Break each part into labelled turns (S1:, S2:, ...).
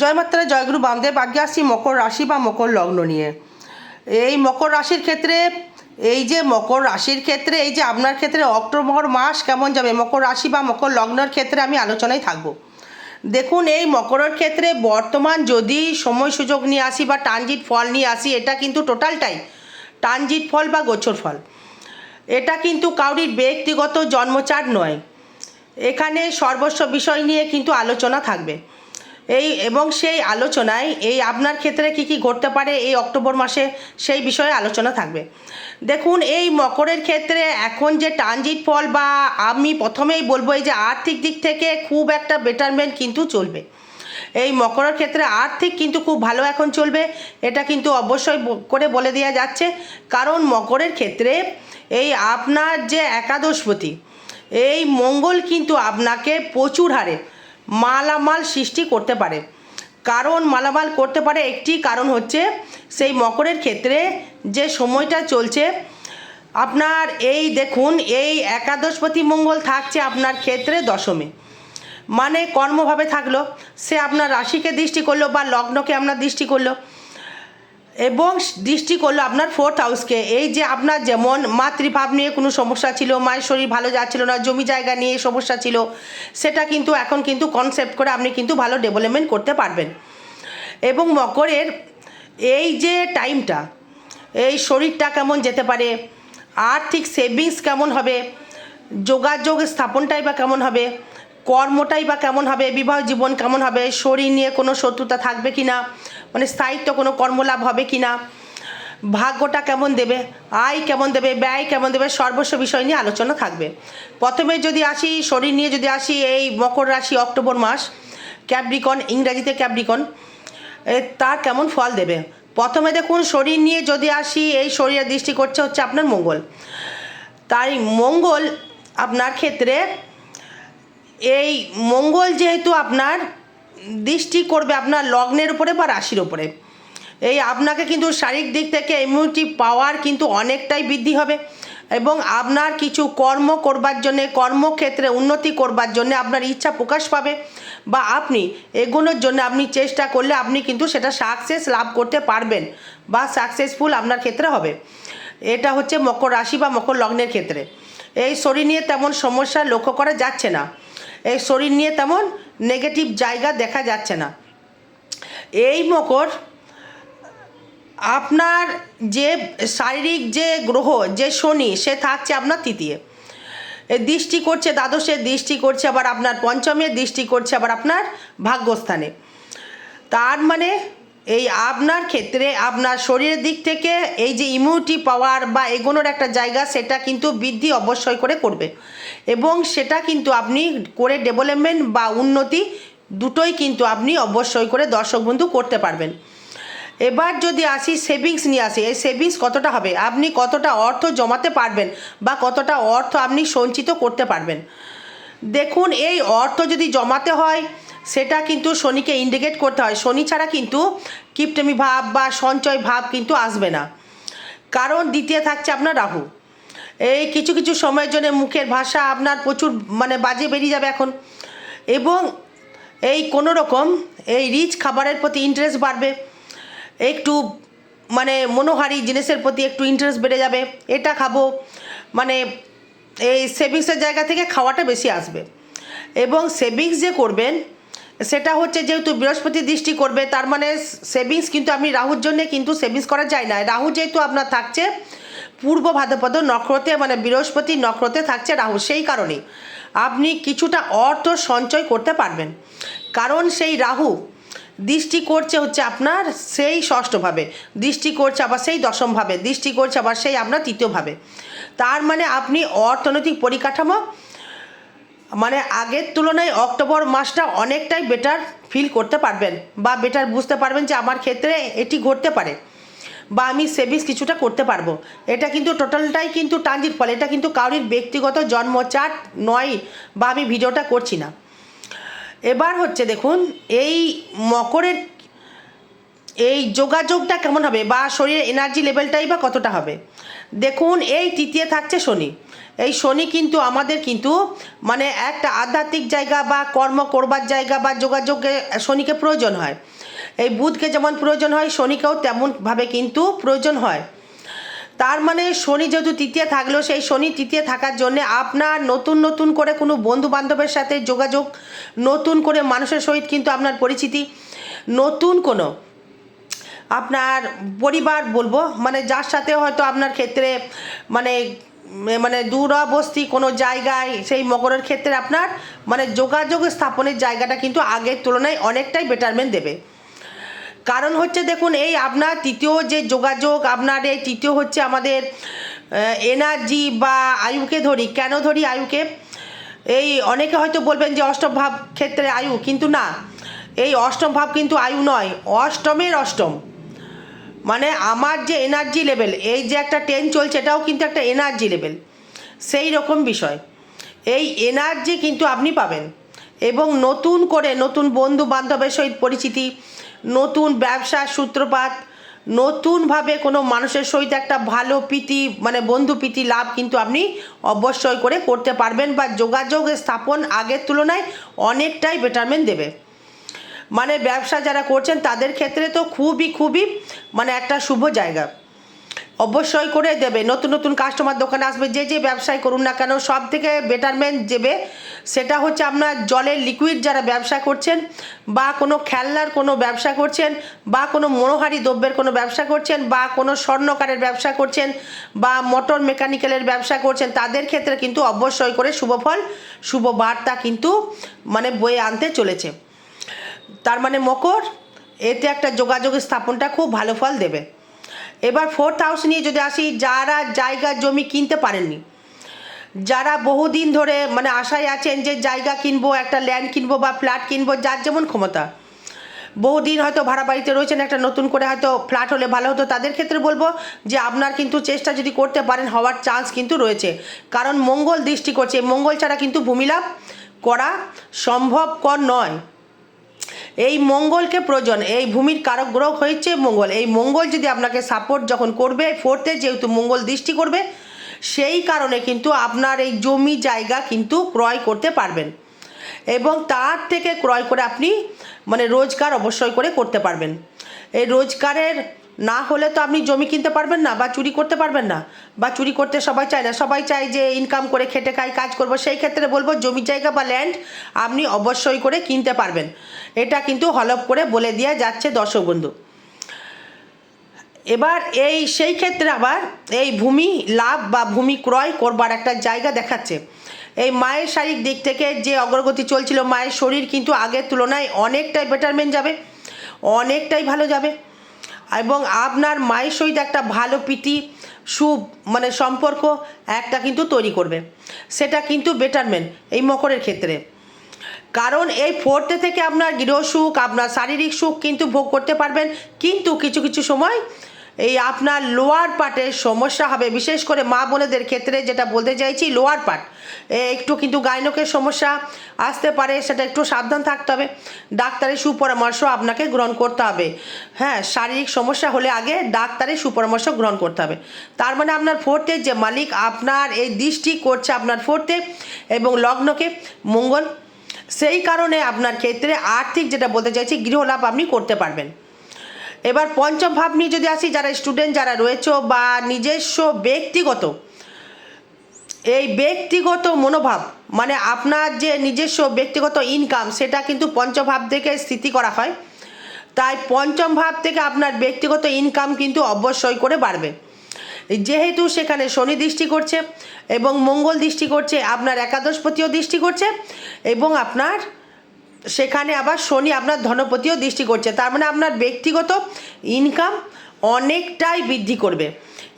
S1: জয়মাত্রা জয়গুরু বামদেব আগে আসছি মকর রাশি বা মকর লগ্ন নিয়ে। এই মকর রাশির ক্ষেত্রে, এই যে মকর রাশির ক্ষেত্রে, এই যে আপনার ক্ষেত্রে অক্টোবর মাস কেমন যাবে? মকর রাশি বা মকর লগ্নের ক্ষেত্রে আমি আলোচনায় থাকব। দেখুন, এই মকরের ক্ষেত্রে বর্তমান যদি সময় সুযোগ নিয়ে আসি বা ট্রানজিট ফল নিয়ে আসি, এটা কিন্তু টোটালটাই ট্রানজিট ফল বা গোচর ফল। এটা কিন্তু কাউরির ব্যক্তিগত জন্মচার নয়। এখানে সর্বস্ব বিষয় নিয়ে কিন্তু আলোচনা থাকবে। এই এবং সেই আলোচনায় এই আপনার ক্ষেত্রে কি কি ঘটতে পারে এই অক্টোবর মাসে সেই বিষয়ে আলোচনা থাকবে। দেখুন, এই মকরের ক্ষেত্রে এখন যে ট্রানজিট ফল বা আমি প্রথমেই বলব এই যে আর্থিক দিক থেকে খুব একটা বেটারমেন্ট কিন্তু চলবে। এই মকরের ক্ষেত্রে আর্থিক কিন্তু খুব ভালো এখন চলবে, এটা কিন্তু অবশ্যই করে বলে দেওয়া যাচ্ছে। কারণ মকরের ক্ষেত্রে এই আপনার যে একাদশপতি, এই মঙ্গল কিন্তু আপনাকে প্রচুর হারে মালামাল সৃষ্টি করতে পারে। কারণ মালামাল করতে পারে একটি কারণ হচ্ছে সেই মকরের ক্ষেত্রে যে সময়টা চলছে, আপনার এই দেখুন, এই একাদশপতি মঙ্গল থাকছে আপনার ক্ষেত্রে দশমে। মানে কর্মভাবে থাকল, সে আপনার রাশিকে দৃষ্টি করল বা লগ্নকে আপনার দৃষ্টি করল। এবং দৃষ্টি করল আপনার ফোর্থ হাউসকে এই যে আপনার যেমন মাতৃভাব নিয়ে কোনো সমস্যা ছিল, মায়ের শরীর ভালো যাচ্ছিল না, জমি জায়গা নিয়ে সমস্যা ছিল, সেটা কিন্তু এখন কিন্তু কনসেপ্ট করে আপনি কিন্তু ভালো ডেভেলপমেন্ট করতে পারবেন। এবং মকরের এই যে টাইমটা এই শরীরটা কেমন যেতে পারে, আর্থিক সেভিংস কেমন হবে, যোগাযোগ স্থাপনটাই বা কেমন হবে, কর্মটাই বা কেমন হবে, বিবাহ জীবন কেমন হবে, শরীর নিয়ে কোনো শত্রুতা থাকবে কি না মানে স্থায়িত্ব কোনো কর্মলাভ হবে কি না ভাগ্যটা কেমন দেবে? আয় কেমন দেবে? ব্যয় কেমন দেবে? সর্বস্ব বিষয় নিয়ে আলোচনা থাকবে। প্রথমে যদি আসি শরীর নিয়ে যদি আসি এই মকর রাশি অক্টোবর মাস ক্যাপ্রিকন ইংরাজিতে ক্যাপ্রিকন এ, তার কেমন ফল দেবে? প্রথমে দেখুন শরীর নিয়ে যদি আসি এই শরীরের দৃষ্টি করছে হচ্ছে আপনার মঙ্গল। তাই মঙ্গল আপনার ক্ষেত্রে এই মঙ্গল যেহেতু আপনার দৃষ্টি করবে আপনার লগ্নের উপরে বা রাশির উপরে। এই আপনাকে কিন্তু শারীরিক দিক থেকে ইমিউনিটি পাওয়ার কিন্তু অনেকটাই বৃদ্ধি হবে এবং আপনার কিছু কর্ম করবার জন্যে, কর্মক্ষেত্রে উন্নতি করবার জন্য আপনার ইচ্ছা প্রকাশ পাবে বা আপনি এগোনোর জন্য আপনি চেষ্টা করলে আপনি কিন্তু সেটা সাকসেস লাভ করতে পারবেন বা সাকসেসফুল আপনার ক্ষেত্রে হবে। এটা হচ্ছে মকর রাশি বা মকর লগ্নের ক্ষেত্রে। এই শরীর নিয়ে তেমন সমস্যা লক্ষ্য করা যাচ্ছে না। এই শরীর নিয়ে তেমন নেগেটিভ জায়গা দেখা যাচ্ছে না। এই মকর আপনার যে শারীরিক যে গ্রহ, যে শনি, সে থাকছে আপনার তৃতীয়। দৃষ্টি করছে দ্বাদশের দৃষ্টি করছে আবার আপনার পঞ্চমের দৃষ্টি করছে আবার আপনার ভাগ্যস্থানে। তার মানে এই আপনার ক্ষেত্রে, আপনার শরীরের দিক থেকে এই যে ইমিউনিটি পাওয়ার বা এগোনোর একটা জায়গা, সেটা কিন্তু বৃদ্ধি অবশ্যই করে করবে। এবং সেটা কিন্তু আপনি করে ডেভেলপমেন্ট বা উন্নতি দুটোই কিন্তু আপনি অবশ্যই করে দর্শক বন্ধু করতে পারবেন। এবার যদি আসি সেভিংস নিয়ে আসি, এই সেভিংস কতটা হবে? আপনি কতটা অর্থ জমাতে পারবেন বা কতটা অর্থ আপনি সঞ্চিত করতে পারবেন? দেখুন, এই অর্থ যদি জমাতে হয় সেটা কিন্তু শনিকে ইন্ডিকেট করতে হয়। শনি ছাড়া কিন্তু কিপটেমি ভাব বা সঞ্চয় ভাব কিন্তু আসবে না। কারণ দ্বিতীয় থাকছে আপনার রাহু। এই কিছু কিছু সময়ের জন্য মুখের ভাষা আপনার প্রচুর মানে বাজে বেরিয়ে যাবে এখন। এবং এই কোনো রকম এই রিচ খাবারের প্রতি ইন্টারেস্ট বাড়বে। একটু মানে মনোহারি জিনিসের প্রতি একটু ইন্টারেস্ট বেড়ে যাবে। এটা খাব। মানে এই সেভিংসের জায়গা থেকে খাওয়াটা বেশি আসবে। এবং সেভিংস যে করবেন সেটা হচ্ছে যেহেতু বৃহস্পতি দৃষ্টি করবে, তার মানে সেভিংস কিন্তু আপনি রাহুর জন্যে কিন্তু সেভিংস করা যায় না। রাহু যেহেতু আপনার থাকছে, পূর্ব ভাদ্রপদ নক্ষত্রে মানে বৃহস্পতি নক্ষত্রে থাকছে রাহু, সেই কারণেই আপনি কিছুটা অর্থ সঞ্চয় করতে পারবেন। কারণ সেই রাহু দৃষ্টি করছে হচ্ছে আপনার সেই ষষ্ঠভাবে দৃষ্টি করছে আবার সেই দশমভাবে দৃষ্টি করছে আবার সেই আপনার তৃতীয়ভাবে তার মানে আপনি অর্থনৈতিক পরিকাঠামো মানে আগের তুলনায় অক্টোবর মাসটা অনেকটাই বেটার ফিল করতে পারবেন বা বেটার বুঝতে পারবেন যে আমার ক্ষেত্রে এটি ঘটতে পারে বা আমি সেভিংস কিছুটা করতে পারব। এটা কিন্তু টোটালটাই কিন্তু ট্রানজিট ফল। এটা কিন্তু কারোর ব্যক্তিগত জন্মচাট নয় বা আমি ভিডিওটা করছি না। এবার হচ্ছে দেখুন, এই মকরের, এই যোগাযোগটা কেমন হবে বা শরীরের এনার্জি লেভেলটাই বা কতটা হবে? দেখুন, এই তৃতীয় থাকছে শনি। এই শনি কিন্তু আমাদের কিন্তু মানে একটা আধ্যাত্মিক জায়গা বা কর্ম করবার জায়গা বা যোগাযোগে শনিকে প্রয়োজন হয়। এই বুধকে যেমন প্রয়োজন হয়, শনিকেও তেমনভাবে কিন্তু প্রয়োজন হয়। তার মানে শনি যেহেতু তৃতীয় থাকলেও সেই শনি তৃতীয় থাকার জন্য আপনার নতুন নতুন করে কোনো বন্ধু বান্ধবের সাথে যোগাযোগ, নতুন করে মানুষের সহিত কিন্তু আপনার পরিচিতি, নতুন কোনো আপনার পরিবার বলব মানে যার সাথে হয়তো আপনার ক্ষেত্রে মানে মানে দূরবস্তি কোনো জায়গায়, সেই মকরের ক্ষেত্রে আপনার মানে যোগাযোগ স্থাপনের জায়গাটা কিন্তু আগের তুলনায় অনেকটাই বেটারমেন্ট দেবে। কারণ হচ্ছে দেখুন, এই আপনার তৃতীয় যে যোগাযোগ, আপনার এই তৃতীয় হচ্ছে আমাদের এনার্জি বা আয়ুকে ধরি, কেন ধরি আয়ুকে? এই অনেকে হয়তো বলবেন যে অষ্টম ভাব ক্ষেত্রে আয়ু, কিন্তু না, এই অষ্টম ভাব কিন্তু আয়ু নয়, অষ্টমের অষ্টম। মানে আমার যে এনার্জি লেভেল এই যে একটা ট্রেন চলছে, এটাও কিন্তু একটা এনার্জি লেভেল সেই রকম বিষয়। এই এনার্জি কিন্তু আপনি পাবেন। এবং নতুন করে নতুন বন্ধু বান্ধবের সহিত পরিচিতি, নতুন ব্যবসার সূত্রপাত, নতুনভাবে কোনো মানুষের সহিত একটা ভালো প্রীতি মানে বন্ধু প্রীতি লাভ কিন্তু আপনি অবশ্যই করে করতে পারবেন বা যোগাযোগ স্থাপন আগের তুলনায় অনেকটাই বেটারমেন্ট দেবে। মানে ব্যবসা যারা করছেন তাদের ক্ষেত্রে তো খুবই খুবই মানে একটা শুভ জায়গা। অবশ্যই করে দেবে। নতুন নতুন কাস্টমার দোকানে আসবে, যে যে ব্যবসায় করুন না কেন সব থেকে বেটারমেন্ট দেবে। সেটা হচ্ছে আপনার জলের লিকুইড যারা ব্যবসা করছেন বা কোনো খেলনার কোনো ব্যবসা করছেন বা কোনো মনোহারি দ্রব্যের কোনো ব্যবসা করছেন বা কোনো স্বর্ণকারের ব্যবসা করছেন বা মোটর মেকানিক্যালের ব্যবসা করছেন, তাদের ক্ষেত্রে কিন্তু অবশ্যই করে শুভ ফল, শুভ বার্তা কিন্তু মানে বয়ে আনতে চলেছে। তার মানে মকর, এতে একটা যোগাযোগ স্থাপনটা খুব ভালো ফল দেবে। এবার ফোর্থ হাউস নিয়ে যদি আসি, যারা জায়গা জমি কিনতে পারেননি, যারা বহুদিন ধরে মানে আশায় আছেন যে জায়গা কিনবো, একটা ল্যান্ড কিনবো বা ফ্ল্যাট কিনবো, যার যেমন ক্ষমতা, বহুদিন হয়তো ভাড়া বাড়িতে রয়েছেন, একটা নতুন করে হয়তো ফ্ল্যাট হলে ভালো হতো, তাদের ক্ষেত্রে বলব যে আপনার কিন্তু চেষ্টা যদি করতে পারেন, হওয়ার চান্স কিন্তু রয়েছে। কারণ মঙ্গল দৃষ্টি করছে, মঙ্গল ছাড়া কিন্তু ভূমিলাভ করা সম্ভবকর নয়। এই মঙ্গলকে প্রয়োজন, এই ভূমির কারক গ্রহ হয়েছে মঙ্গল। এই মঙ্গল যদি আপনাকে সাপোর্ট যখন করবে ফোর্থে যেহেতু মঙ্গল দৃষ্টি করবে, সেই কারণে কিন্তু আপনার এই জমি জায়গা কিন্তু ক্রয় করতে পারবেন। এবং তার থেকে ক্রয় করে আপনি মানে রোজগার অবশ্যই করে করতে পারবেন। এই রোজগারের না হলে তো আপনি জমি কিনতে পারবেন না বা চুরি করতে পারবেন না। বা চুরি করতে সবাই চায় না। সবাই চায় যে ইনকাম করে খেটে খাই কাজ করব। সেই ক্ষেত্রে বলব জমি জায়গা বা ল্যান্ড আপনি অবশ্যই করে কিনতে পারবেন। এটা কিন্তু হলপ করে বলে দেওয়া যাচ্ছে দর্শক বন্ধু এবার এই, সেই ক্ষেত্রে আবার এই ভূমি লাভ বা ভূমি ক্রয় করবার একটা জায়গা দেখাচ্ছে। এই মায়ের শারীরিক দিক থেকে যে অগ্রগতি চলছিল, মায়ের শরীর কিন্তু আগের তুলনায় অনেকটাই বেটারমেন্ট যাবে, অনেকটাই ভালো যাবে। এবং আপনার মায়ের সহিত একটা ভালো প্রীতি সু মানে সম্পর্ক একটা কিন্তু তৈরি করবে। সেটা কিন্তু বেটারমেন্ট এই মকরের ক্ষেত্রে। কারণ এই ফোর্থে থেকে আপনার গৃহ সুখ, আপনার শারীরিক সুখ কিন্তু ভোগ করতে পারবেন। কিন্তু কিছু কিছু সময় এই আপনার লোয়ার পার্টের সমস্যা হবে। বিশেষ করে মা বোনেদের ক্ষেত্রে যেটা বলতে চাইছি, লোয়ার পার্ট একটু কিন্তু গাইনকের সমস্যা আসতে পারে, সেটা একটু সাবধান থাকতে হবে। ডাক্তারের সুপরামর্শ আপনাকে গ্রহণ করতে হবে। হ্যাঁ শারীরিক সমস্যা হলে আগে ডাক্তারের সুপরামর্শ গ্রহণ করতে হবে। তার মানে আপনার ফোর্থে যে মালিক, আপনার এই দৃষ্টি করছে আপনার ফোর্থে এবং লগ্নকে মঙ্গল। সেই কারণে আপনার ক্ষেত্রে আর্থিক যেটা বলতে চাইছি, গৃহলাভ আপনি করতে পারবেন। এবার পঞ্চম ভাব নিয়ে যদি আসি, যারা স্টুডেন্ট যারা রয়েছে বা নিজস্ব ব্যক্তিগত, এই ব্যক্তিগত মনোভাব মানে আপনার যে নিজস্ব ব্যক্তিগত ইনকাম সেটা কিন্তু পঞ্চভাব থেকে স্থিতি করা হয়। তাই পঞ্চম ভাব থেকে আপনার ব্যক্তিগত ইনকাম কিন্তু অবশ্যই করে বাড়বে। যেহেতু সেখানে শনি দৃষ্টি করছে এবং মঙ্গল দৃষ্টি করছে, আপনার একাদশপতিও দৃষ্টি করছে এবং আপনার সেখানে আবার শনি আপনার ধনপতিও দৃষ্টি করছে। তার মানে আপনার ব্যক্তিগত ইনকাম অনেকটাই বৃদ্ধি করবে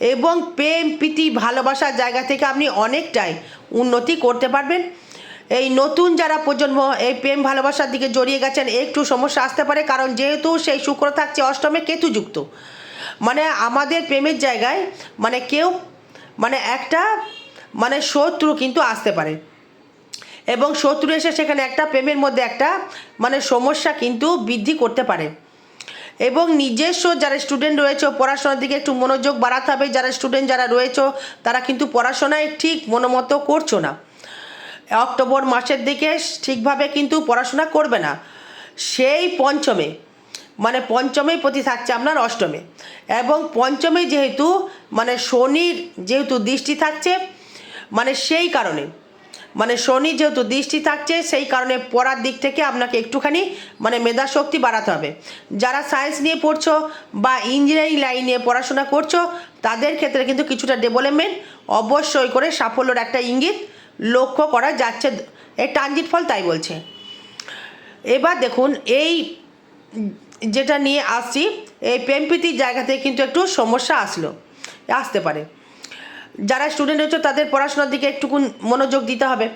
S1: এবং প্রেম, প্রীতি, ভালোবাসার জায়গা থেকে আপনি অনেকটাই উন্নতি করতে পারবেন। এই নতুন যারা প্রজন্ম এই প্রেম, ভালোবাসার দিকে জড়িয়ে গেছেন, একটু সমস্যা আসতে পারে কারণ যেহেতু সেই শুক্র থাকছে অষ্টমে কেতুযুক্ত। মানে আমাদের প্রেমের জায়গায় মানে কেউ মানে একটা মানে শত্রু কিন্তু আসতে পারে। এবং শত্রু এসে সেখানে একটা প্রেমের মধ্যে একটা মানে সমস্যা কিন্তু বৃদ্ধি করতে পারে। এবং নিজস্ব যারা স্টুডেন্ট রয়েছে, পড়াশোনার দিকে একটু মনোযোগ বাড়াতে হবে। যারা স্টুডেন্ট যারা রয়েছে, তারা কিন্তু পড়াশোনায় ঠিক মনোমতো করছ না। অক্টোবর মাসের দিকে ঠিকভাবে কিন্তু পড়াশোনা করবে না। সেই পঞ্চমে মানে পঞ্চমেই প্রতি থাকছে আপনার অষ্টমে। এবং পঞ্চমে যেহেতু মানে শনির যেহেতু দৃষ্টি থাকছে মানে সেই কারণে মানে শনি যেহেতু দৃষ্টি থাকছে, সেই কারণে পড়ার দিক থেকে আপনাকে একটুখানি মানে মেধা শক্তি বাড়াতে হবে। যারা সায়েন্স নিয়ে পড়ছো বা ইঞ্জিনিয়ারিং লাইন পড়াশোনা করছ, তাদের ক্ষেত্রে কিন্তু কিছুটা ডেভেলপমেন্ট অবশ্যই করে সাফল্যর একটা ইঙ্গিত লক্ষ্য করা যাচ্ছে। এই ট্রানজিট ফল তাই বলছে। এবার দেখুন, এই যেটা নিয়ে আসছি, এই প্রেমপ্রীতির জায়গা থেকে কিন্তু একটু সমস্যা আসলো, আসতে পারে। যারা স্টুডেন্ট হচ্ছে তাদের পড়াশোনার দিকে একটুকুন মনোযোগ দিতে হবে,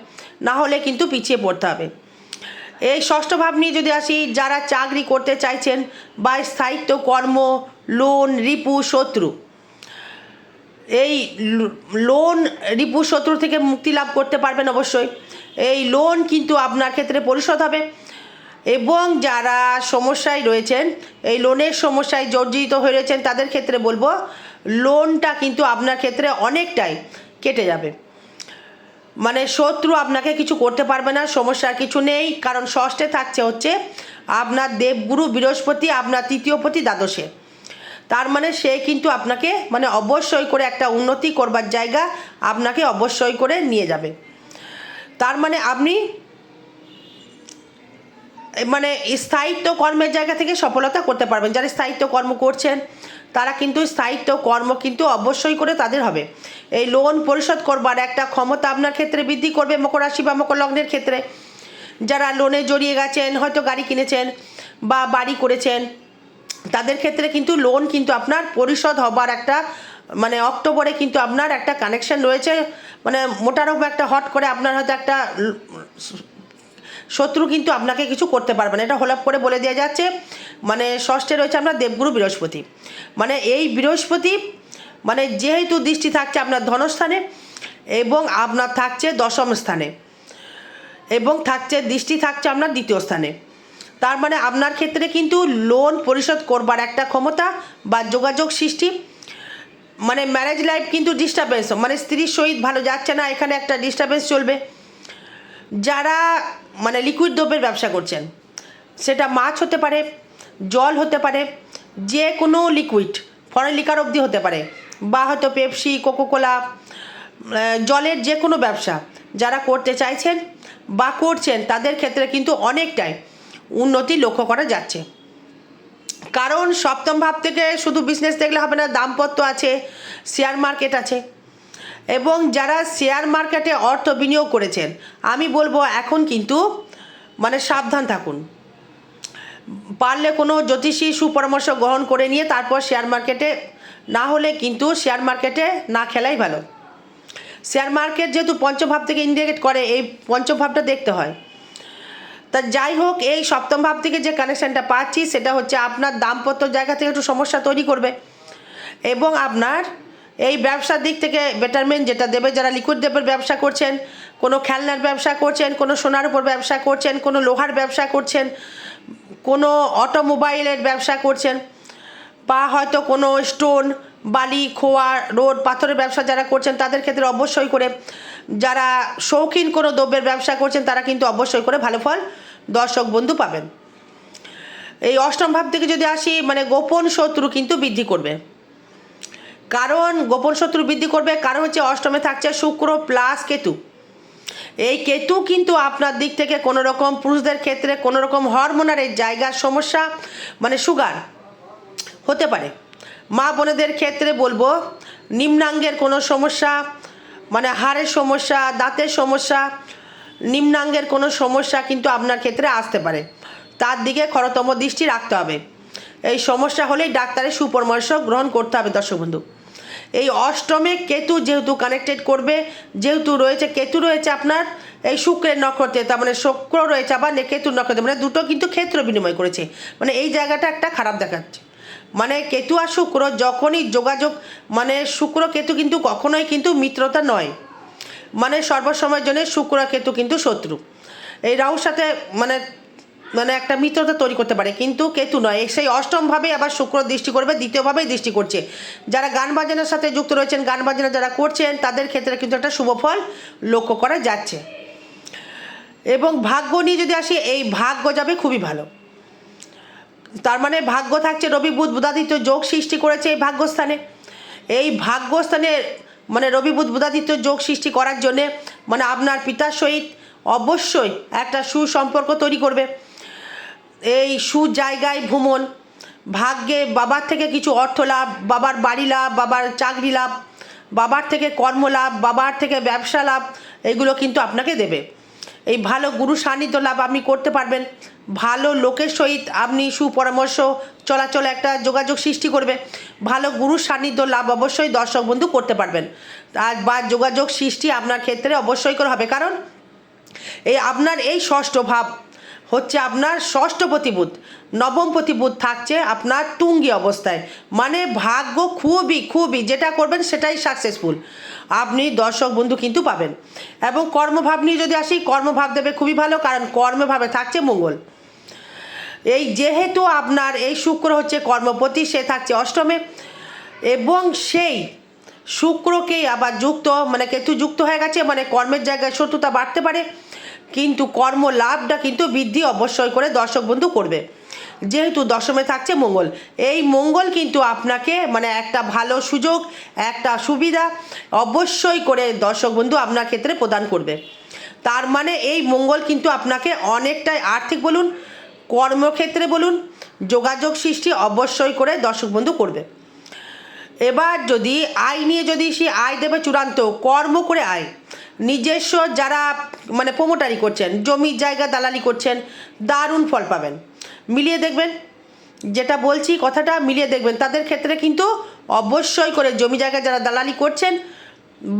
S1: না হলে কিন্তু পিছিয়ে পড়তে হবে। এই ষষ্ঠ ভাব নিয়ে যদি আসি, যারা চাকরি করতে চাইছেন বা স্থায়িত্ব, কর্ম লোন রিপু, শত্রু, এই লোন রিপু, শত্রু থেকে মুক্তি লাভ করতে পারবেন অবশ্যই। এই লোন কিন্তু আপনার ক্ষেত্রে পরিশোধ হবে এবং যারা সমস্যায় রয়েছেন, এই লোনের সমস্যায় জর্জরিত হয়ে রয়েছেন, তাদের ক্ষেত্রে বলব লোনটা কিন্তু আপনার ক্ষেত্রে অনেকটাই কেটে যাবে। মানে শত্রু আপনাকে কিছু করতে পারবে না, সমস্যার কিছু নেই, কারণ ষষ্ঠে থাকছে হচ্ছে আপনার দেবগুরু বৃহস্পতি, আপনার তৃতীয় পতি দ্বাদশে। তার মানে সে কিন্তু আপনাকে মানে অবশ্যই করে একটা উন্নতি করবার জায়গা আপনাকে অবশ্যই করে নিয়ে যাবে। তার মানে আপনি মানে স্থায়িত্ব কর্মের জায়গা থেকে সফলতা করতে পারবেন। যারা স্থায়িত্ব কর্ম করছেন তারা কিন্তু স্থায়িত্ব, কর্ম কিন্তু অবশ্যই করে তাদের হবে। এই লোন পরিশোধ করবার একটা ক্ষমতা আপনার ক্ষেত্রে বৃদ্ধি করবে মকর রাশি বা মকর লগ্নের ক্ষেত্রে। যারা লোনে জড়িয়ে গেছেন, হয়তো গাড়ি কিনেছেন বা বাড়ি করেছেন, তাদের ক্ষেত্রে কিন্তু লোন কিন্তু আপনার পরিশোধ হবার একটা মানে অক্টোবরে কিন্তু আপনার একটা কানেকশন রয়েছে। মানে মোটারকম একটা হট করে আপনার হয়তো একটা শত্রু কিন্তু আপনাকে কিছু করতে পারবে না। এটা হলাপ করে বলে দেওয়া যাচ্ছে। মানে ষষ্ঠে রয়েছে আপনার দেবগুরু বৃহস্পতি। মানে এই বৃহস্পতি মানে যেহেতু দৃষ্টি থাকছে আপনার ধনস্থানে এবং আপনার থাকছে দশম স্থানে এবং থাকছে, দৃষ্টি থাকছে আপনার দ্বিতীয় স্থানে। তার মানে আপনার ক্ষেত্রে কিন্তু লোন পরিশোধ করবার একটা ক্ষমতা বা যোগাযোগ সৃষ্টি মানে ম্যারেজ লাইফ কিন্তু ডিস্টারবেন্স মানে স্ত্রীর সহিত ভালো যাচ্ছে না, এখানে একটা ডিস্টারবেন্স চলবে। যারা মানে লিকুইড দ্রব্যের ব্যবসা করছেন, সেটা মাছ হতে পারে জল হতে পারে, যে কোনো লিকুইড ফরেন লিকার অবধি হতে পারে, বা হয়তো পেপসি কোকোকোলা জলের যে কোনো ব্যবসা যারা করতে চাইছেন বা করছেন, তাদের ক্ষেত্রে কিন্তু অনেকটাই উন্নতি লক্ষ্য করা যাচ্ছে। কারণ সপ্তম ভাব থেকে শুধু বিজনেস দেখলে হবে না, দাম্পত্য আছে শেয়ার মার্কেট আছে। এবং যারা শেয়ার মার্কেটে অর্থ বিনিয়োগ করেছেন, আমি বলব এখন কিন্তু মানে সাবধান থাকুন। পারলে কোনো জ্যোতিষী সুপরামর্শ গ্রহণ করে নিয়ে তারপর শেয়ার মার্কেটে না হলে কিন্তু শেয়ার মার্কেটে না খেলাই ভালো। শেয়ার মার্কেট যেহেতু পঞ্চভাব থেকে ইন্ডিকেট করে, এই পঞ্চভাবটা দেখতে হয়। তা যাই হোক, এই সপ্তম ভাব থেকে যে কানেকশানটা পাচ্ছি, সেটা হচ্ছে আপনার দাম্পত্য জায়গা থেকে একটু সমস্যা তৈরি করবে এবং আপনার এই ব্যবসার দিক থেকে বেটারমেন্ট যেটা দেবে, যারা লিকুইড দেবের ব্যবসা করছেন, কোনো খেলনার ব্যবসা করছেন, কোনো সোনার উপর ব্যবসা করছেন, কোনো লোহার ব্যবসা করছেন কোনো অটোমোবাইলের ব্যবসা করছেন বা হয়তো কোনো স্টোন, বালি, খোয়া, রোড, পাথরের ব্যবসা যারা করছেন তাদের ক্ষেত্রে অবশ্যই করে যারা শৌখিন কোনো দ্রব্যের ব্যবসা করছেন তারা কিন্তু অবশ্যই করে ভালো ফল দর্শক বন্ধু পাবেন। এই অষ্টম ভাব থেকে যদি আসি মানে গোপন শত্রু কিন্তু বৃদ্ধি করবে। কারণ গোপন শত্রু বৃদ্ধি করবে, কারণ হচ্ছে অষ্টমে থাকছে শুক্র প্লাস কেতু। এই কেতু কিন্তু আপনার দিক থেকে কোনো রকম পুরুষদের ক্ষেত্রে কোনো রকম হরমোনার এই জায়গার সমস্যা মানে সুগার হতে পারে। মা বোনেদের ক্ষেত্রে বলব, নিম্নাঙ্গের কোনো সমস্যা মানে হাড়ের সমস্যা, দাঁতের সমস্যা, নিম্নাঙ্গের কোনো সমস্যা কিন্তু আপনার ক্ষেত্রে আসতে পারে। তার দিকে খরতম দৃষ্টি রাখতে হবে। এই সমস্যা হলেই ডাক্তারের সুপরামর্শ গ্রহণ করতে হবে, দর্শক বন্ধু। এই অষ্টমে কেতু যেহেতু কানেক্টেড করবে, যেহেতু রয়েছে, কেতু রয়েছে আপনার এই শুক্রের নক্ষত্রে, তার মানে শুক্র রয়েছে আবার কেতুর নক্ষত্রে মানে দুটো কিন্তু ক্ষেত্র বিনিময় করেছে। মানে এই জায়গাটা একটা খারাপ দেখাচ্ছে। মানে কেতু আর শুক্র যখনই যোগাযোগ মানে শুক্র কেতু কিন্তু কখনোই কিন্তু মিত্রতা নয়। মানে সর্বসময়ের জন্য শুক্র কেতু কিন্তু শত্রু। এই রাহুর সাথে মানে মানে একটা মিত্রতা তৈরি করতে পারে। কিন্তু কেতু নয়, সেই অষ্টমভাবে আবার শুক্র দৃষ্টি করবে, দ্বিতীয়ভাবেই দৃষ্টি করছে। যারা গান বাজনার সাথে যুক্ত রয়েছেন, গান বাজনা যারা করছেন, তাদের ক্ষেত্রে কিন্তু একটা শুভ ফল লক্ষ্য করা যাচ্ছে। এবং ভাগ্য নিয়ে যদি আসি, এই ভাগ্য যাবে খুবই ভালো। তার মানে ভাগ্য থাকছে রবি, বুধ, বুধাদিত্য যোগ সৃষ্টি করেছে এই ভাগ্যস্থানে। এই ভাগ্যস্থানে মানে রবি, বুধ, বুধাদিত্য যোগ সৃষ্টি করার জন্যে মানে আপনার পিতার সহিত অবশ্যই একটা সুসম্পর্ক তৈরি করবে। এই সু জায়গায় ভ্রমণ। ভাগ্যে বাবার থেকে কিছু অর্থ লাভ, বাবার বাড়ি লাভ, বাবার চাকরি লাভ, বাবার থেকে কর্ম লাভ, বাবার থেকে ব্যবসা লাভ, এগুলো কিন্তু আপনাকে দেবে। এই ভালো গুরু সান্নিধ্য লাভ আপনি করতে পারবেন। ভালো লোকের সহিত আপনি সুপরামর্শ, চলাচল একটা যোগাযোগ সৃষ্টি করবে। ভালো গুরু সান্নিধ্য লাভ অবশ্যই দর্শক বন্ধু করতে পারবেন। আর বা যোগাযোগ সৃষ্টি আপনার ক্ষেত্রে অবশ্যই করে হবে। কারণ এই আপনার এই ষষ্ঠ ভাব হচ্ছে আপনার ষষ্ঠ প্রতিবুধ। নবম প্রতিবুধ থাকছে আপনার তুঙ্গি অবস্থায়। মানে ভাগ্য খুবই খুবই যেটা করবেন সেটাই সাকসেসফুল আপনি দর্শক বন্ধু কিন্তু পাবেন। এবং কর্মভাব নিয়ে যদি আসি, কর্মভাব দেবে খুবই ভালো, কারণ কর্মভাবে থাকছে মঙ্গল। এই যেহেতু আপনার এই শুক্র হচ্ছে কর্মপতি, সে থাকছে অষ্টমে। এবং সেই শুক্রকেই আবার যুক্ত মানে কেতু যুক্ত হয়ে গেছে মানে কর্মের জায়গায় শত্রুতা বাড়তে পারে। কিন্তু কর্ম লাভটা কিন্তু বৃদ্ধি অবশ্যই করে দর্শক বন্ধু করবে। যেহেতু দশমে থাকছে মঙ্গল, এই মঙ্গল কিন্তু আপনাকে মানে একটা ভালো সুযোগ, একটা সুবিধা অবশ্যই করে দর্শক বন্ধু আপনার ক্ষেত্রে প্রদান করবে। তার মানে এই মঙ্গল কিন্তু আপনাকে অনেকটাই আর্থিক বলুন, কর্মক্ষেত্রে বলুন, যোগাযোগ সৃষ্টি অবশ্যই করে দর্শক বন্ধু করবে। এবার যদি আয় নিয়ে যদি সে আয় দেবে চূড়ান্ত, কর্ম করে আয়। নিজস্ব যারা মানে প্রোমোটারি করছেন, জমির জায়গা দালালি করছেন, দারুণ ফল পাবেন। মিলিয়ে দেখবেন, যেটা বলছি কথাটা মিলিয়ে দেখবেন। তাদের ক্ষেত্রে কিন্তু অবশ্যই করে জমি জায়গা যারা দালালি করছেন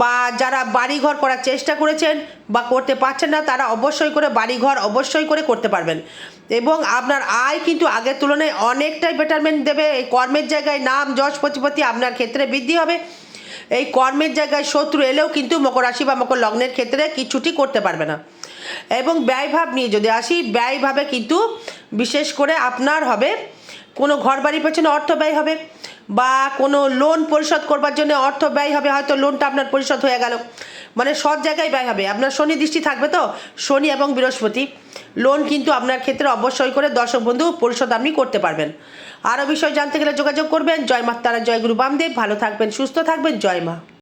S1: বা যারা বাড়িঘর করার চেষ্টা করেছেন বা করতে পারছেন না, তারা অবশ্যই করে বাড়িঘর অবশ্যই করে করতে পারবেন। এবং আপনার আয় কিন্তু আগের তুলনায় অনেকটাই বেটারমেন্ট দেবে। এই কর্মের জায়গায় নাম, যশ, প্রতিপত্তি আপনার ক্ষেত্রে বৃদ্ধি হবে। এই কর্মের জায়গায় শত্রু এলেও কিন্তু মকর রাশি বা মকর লগ্নের ক্ষেত্রে কিছুটি করতে পারবে না। এবং ব্যয়ভাব নিয়ে যদি আসি, ব্যয়ভাবে কিন্তু বিশেষ করে আপনার হবে কোনো ঘর বাড়ির পেছনে অর্থ ব্যয় হবে বা কোনো লোন পরিশোধ করবার জন্য অর্থ ব্যয় হবে। হয়তো লোনটা আপনার পরিশোধ হয়ে গেল। মানে সৎ জায়গায় ব্যয় হবে। আপনার শনি দৃষ্টি থাকবে তো? শনি এবং বৃহস্পতি। লোন কিন্তু আপনার ক্ষেত্রে অবশ্যই করে দর্শক বন্ধু পরিশোধ আপনি করতে পারবেন। আরও বিষয় জানতে গেলে যোগাযোগ করবেন। জয় মা তারা জয় গুরু বামদেব। ভালো থাকবেন, সুস্থ থাকবেন। জয় মা।